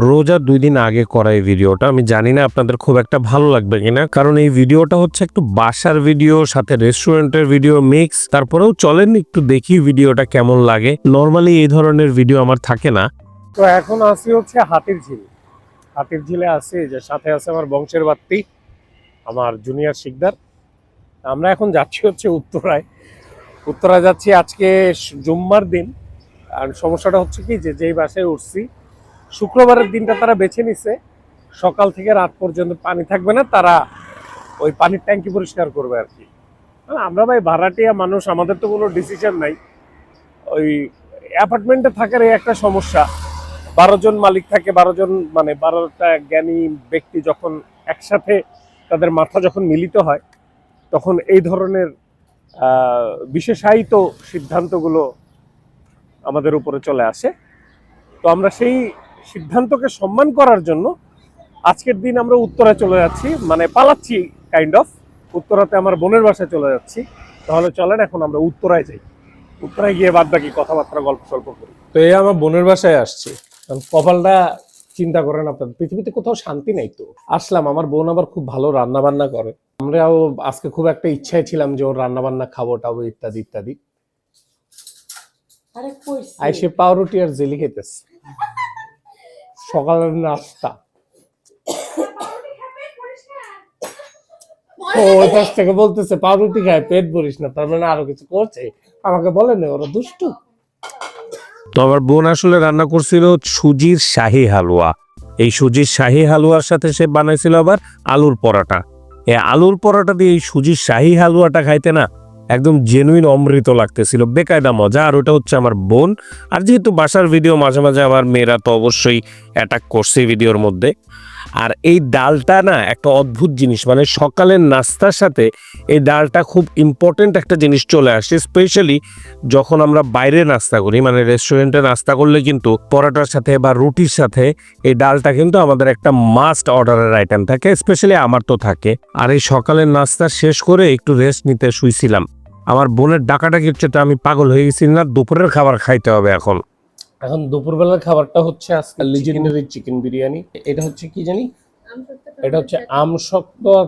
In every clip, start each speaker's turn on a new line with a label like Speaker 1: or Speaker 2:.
Speaker 1: রোজা দুই দিন আগে করা এই ভিডিওটা। আমি জানি না আপনাদের খুব একটা ভালো লাগবে কিনা। কারণ এই ভিডিওটা হচ্ছে একটু বাসার ভিডিও, সাথে রেস্টুরেন্টের ভিডিও, মিক্স। তারপরেও চলেন একটু দেখি ভিডিওটা কেমন লাগে। নর্মালি এই ধরনের ভিডিও আমার থাকে না।
Speaker 2: তো এখন আসি হচ্ছে হাতির ঝিল। হাতির ঝিলে আছি যে সাথে আছে আমার বংশের বাত্তি আমার জুনিয়র শিকদার। আমরা এখন যাচ্ছি হচ্ছে উত্তরায়। উত্তরায় যাচ্ছি আজকে জুম্মার দিন। আর সমস্যাটা হচ্ছে কি যে যেই বাসায় উঠছি শুক্রবারের দিনটা তারা বেছে নিছে। সকাল থেকে রাত পর্যন্ত পানি থাকবে না, তারা ওই পানির ট্যাঙ্কি পরিষ্কার করবে আর কি। মানে আমরা ভাই ভাড়াটিয়া মানুষ, আমাদের তো কোনো ডিসিশন নাই। ওই অ্যাপার্টমেন্টে থাকার এই একটা সমস্যা। বারো জন মালিক থাকে, বারো জন মানে বারোটা জ্ঞানী ব্যক্তি যখন একসাথে তাদের মাথা যখন মিলিত হয়, তখন এই ধরনের বিশেষায়িত সিদ্ধান্তগুলো আমাদের উপরে চলে আসে। তো আমরা সেই সিদ্ধান্তকে সম্মান করার জন্য আজকের দিন আমরা উত্তরায় চলে যাচ্ছি মানে পালাচ্ছি কাইন্ড অফ উত্তরাতে আমার বোনের বাসায় চলে যাচ্ছি। তাহলে চলেন এখন আমরা উত্তরায় যাই। উত্তরায় গিয়ে বাদ বাকি কথাবার্তা গল্প সল্প করি। তো এই আমার বোনের বাসায় আসছি। কারণ কপালটা চিন্তা করেন আপনাদের পৃথিবীতে কোথাও শান্তি নাই তো। আসলাম আমার বোন আবার খুব ভালো রান্না বান্না করে। আমরাও আজকে খুব একটা ইচ্ছায় ছিলাম যে ওর রান্না বান্না খাব টাবো ইত্যাদি ইত্যাদি।
Speaker 3: আরে কইছি?
Speaker 2: আইসে পাউরুটি আর জেলি খেতেছে সকালের নাস্তা। ও, ওই পাশ থেকে বলতেছে পাউরুটি খায়, পেট ভরিস না। তার মানে আরও কিছু করছে। আমাকে বলে না, ওরা দুষ্টু।
Speaker 1: তো আমার বোন আসলে রান্না করছিল সুজির শাহী হালুয়া। এই সুজির শাহী হালুয়ার সাথে সে বানাইছিল আবার আলুর পরাটা। এই আলুর পরাটা দিয়ে এই সুজির শাহী হালুয়াটা খাইতে না একদম জেনুইন অমৃত লাগতেছিল। বেকায়দা মজা, আর ওটা হচ্ছে আমার বোন। আর যেহেতু বাসার ভিডিও মাঝে মাঝে আমার মেয়েরা তো অবশ্যই অ্যাটাক করছে ভিডিওর মধ্যে। আর এই ডালটা না একটা অদ্ভুত জিনিস মানে সকালের নাস্তার সাথে এই ডালটা খুব ইম্পর্টেন্ট একটা জিনিস চলে আসে স্পেশালি যখন আমরা বাইরে নাস্তা করি মানে রেস্টুরেন্টে নাস্তা করলে কিন্তু পরোটার সাথে বা রুটির সাথে এই ডালটা কিন্তু আমাদের একটা মাস্ট অর্ডারের আইটেম থাকে স্পেশালি আমার তো থাকে। আর এই সকালের নাস্তা শেষ করে একটু রেস্ট নিতে শুইছিলাম। আমার বোনের ডাকাডাকি হচ্ছে তো আমি পাগল হয়ে গেছি না, দুপুরের খাবার খাইতে হবে এখন।
Speaker 2: এখন দুপুরবেলার খাবারটা হচ্ছে আজকে লিজেন্ডারি চিকেন বিরিয়ানি। এটা হচ্ছে কি জানি? এটা হচ্ছে আম শক্ত আর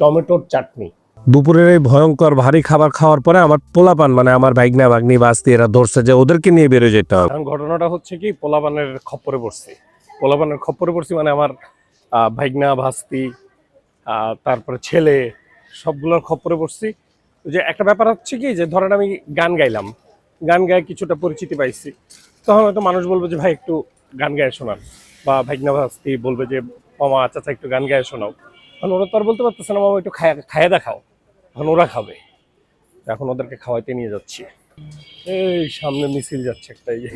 Speaker 2: টমেটোর চাটনি।
Speaker 1: দুপুরের এই ভয়ঙ্কর ভারী খাবার খাওয়ার পরে আমার পোলাপান মানে আমার ভাইগনা ভাগ্নি বাস্তি এরা ধরছে যে ওদেরকে নিয়ে বেরোয় যেতে হবে।
Speaker 2: এখন ঘটনাটা হচ্ছে কি পোলাপানের খপ্পরে পড়ছি। পোলাপানের খপ্পরে পড়ছি মানে আমার ভাইগনা ভাস্তি আহ, তারপরে ছেলে সবগুলোর খপ্পরে পড়ছি। ওই যে একটা ব্যাপার হচ্ছে কি যে ধরেন আমি গান গাইলাম। গান গায়ে কিছুটা পরিচিতি পাইছি। তখন হয়তো মানুষ বলবে যে, ভাই, একটু গান গায়ে শোনান। বা ভাইগনা ভাস্তি বলবে যে মামা চাচা, একটু গান গায়ে শোনাও। কারণ ওরা তো আর বলতে পারতেছে না মামা একটু খায় খাইয়ে দেখাও। এখন ওরা খাবে। এখন ওদেরকে খাওয়াইতে নিয়ে যাচ্ছি। এই সামনে মিছিল যাচ্ছে একটা, এই যে।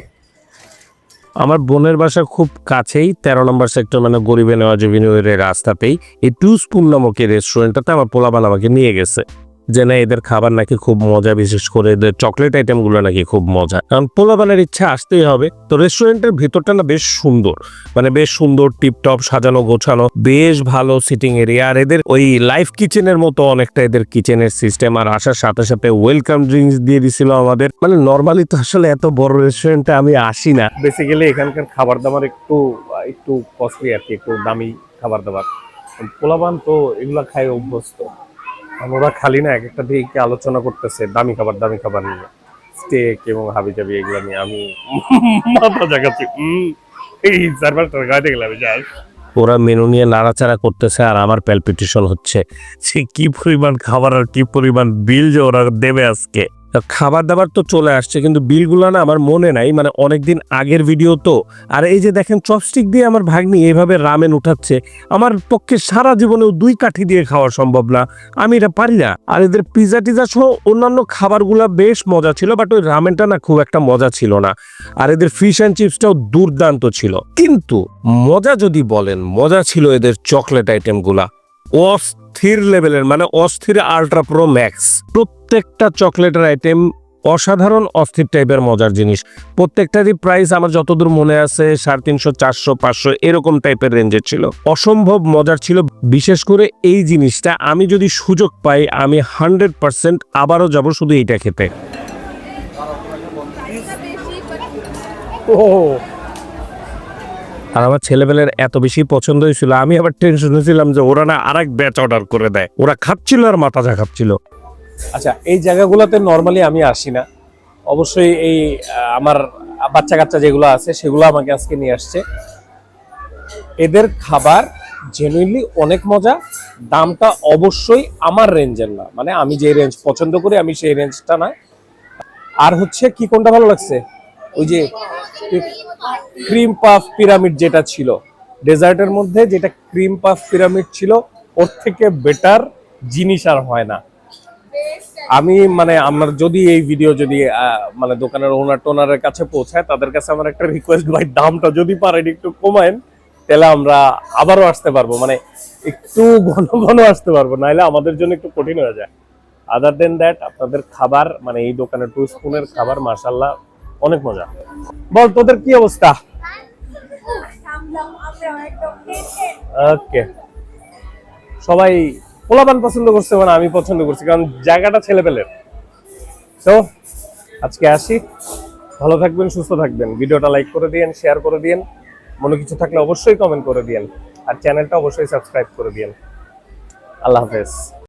Speaker 1: আমার বোনের বাসা খুব কাছেই, তেরো নম্বর সেক্টর মানে গরিবে নেওয়া জেভিনিউরের রাস্তাতেই এই টু স্পুন নামক এই রেস্টুরেন্টটাতে আমার পোলাপান আমাকে নিয়ে গেছে। যে না, এদের খাবার নাকি খুব মজা, বিশেষ করে এদের চকলেট আইটেমগুলো নাকি খুব মজা। কারণ পোলাপানের ইচ্ছা আসতেই হবে। তো রেস্টুরেন্টের ভিতরটা না বেশ সুন্দর। মানে বেশ সুন্দর টিপটপ সাজানো, গোছানো, বেশ ভালো সিটিং এরিয়া আর এদের ওই লাইফ কিচেনের মতো অনেকটা এদের কিচেনের সিস্টেম আর আসার সাথে সাথে ওয়েলকাম ড্রিঙ্কস দিয়ে দিছিল আমাদের। মানে নর্মালি তো আসলে এত বড় রেস্টুরেন্টে আমি আসি না।
Speaker 2: বেসিক্যালি এখানকার খাবার দাবার একটু একটু কস্টলি আর কি, একটু দামি খাবার দাবার। পোলাপান তো এগুলা খায় অভ্যস্ত। আর ওরা খালি না এক একটা দিকে আলোচনা করতেছে, দামি খাবার দামি খাবার নিয়ে। স্টেক এবং হাবি জাবি এগুলো নিয়ে আমি মাথা জাগাচ্ছি এই সার্ভারটা গাইতে গেলাম যাই
Speaker 1: ওরা মেনু নিয়ে নাড়াচাড়া করতেছে আর আমার প্যালপিটেশন হচ্ছে সে কি পরিমাণ খাবার আর কি পরিমাণ বিল যে ওরা দেবে আজকে। খাবার দাবার তো চলে আসছে, কিন্তু বিলগুলো না আমার মনে নাই। মানে অনেকদিন আগের ভিডিও তো। আর এই যে দেখেন চপস্টিক দিয়ে আমার ভাগ্নি এইভাবে রামেন উঠাচ্ছে। আমার পক্ষে সারা জীবনেও দুই কাঠি দিয়ে খাওয়া সম্ভব না। আমি এটা পারি না। আর এদের পিজা টিজা সহ অন্যান্য খাবারগুলো বেশ মজা ছিল বাট ওই রামেনটা না খুব একটা মজা ছিল না। আর এদের ফিশ অ্যান্ড চিপসটাও দুর্দান্ত ছিল। কিন্তু মজা যদি বলেন, মজা ছিল এদের চকলেট আইটেমগুলা অস্থির লেভেলের মানে অস্থির আল্ট্রা প্রো ম্যাক্স প্রত্যেকটা চকলেটের আইটেম অসাধারণ, অস্থির টাইপের মজার জিনিস। প্রত্যেকটারই প্রাইস আমার যতদূর মনে আছে, সাড়ে তিনশো, চারশো, পাঁচশো, এরকম টাইপের রেঞ্জের ছিল। অসম্ভব মজার ছিল। বিশেষ করে এই জিনিসটা আমি যদি সুযোগ পাই, আমি হান্ড্রেড পার্সেন্ট আবারও যাব শুধু এইটা খেতে। আর আমার ছেলেবেলের এত বেশি পছন্দ হয়েছিল, আমি আবার টেনশন হয়েছিলাম যে ওরা না আরেক ব্যাচ অর্ডার করে দেয়। ওরা খাচ্ছিল আর মাথা ঝাঁকাচ্ছিল
Speaker 2: আচ্ছা এই জায়গাগুলোতে নর্মালি আমি আসি না। অবশ্যই এই আমার বাচ্চা কাচ্চা যেগুলো আছে, সেগুলো আমাকে আজকে নিয়ে আসছে। এদের খাবার জেনুইনলি অনেক মজা, দামটা অবশ্যই আমার রেঞ্জের না। মানে আমি যে রেঞ্জ পছন্দ করি, আমি সেই রেঞ্জটা না। আর হচ্ছে কি, কোনটা ভালো লাগছে? ওই যে ক্রিম পাফ পিরামিড যেটা ছিল। ডেজার্টের মধ্যে যেটা ক্রিম পাফ পিরামিড ছিল, ওর থেকে বেটার জিনিস আর হয় না। আমি মানে আমার যদি এই ভিডিও যদি মানে দোকানের ওনার টোনারের কাছে পৌঁছায় তাদের কাছে আমার একটা রিকোয়েস্ট ভাই দামটা যদি পারেন একটু কমায়েন তাহলে আমরা আবারও আসতে পারব। মানে একটু ঘন ঘন আসতে পারব নাহলে আমাদের জন্য একটু কঠিন হয়ে যায়। আদার দেন দ্যাট আপনাদের খাবার মানে এই দোকানের টু স্পুনের খাবার মাসাল্লাহ অনেক মজা। বল তোদের কি অবস্থা? ওকে সবাই পোলাপান পছন্দ করছে মানে আমি পছন্দ করছি, কারণ জায়গাটা ছেলে পেলের তো, আজকে আসি। ভালো থাকবেন, সুস্থ থাকবেন। ভিডিওটা লাইক করে দিয়েন শেয়ার করে দিয়েন। মনে কিছু থাকলে অবশ্যই কমেন্ট করে দিয়েন। আর চ্যানেলটা অবশ্যই সাবস্ক্রাইব করে দিয়েন। আল্লাহ হাফেজ।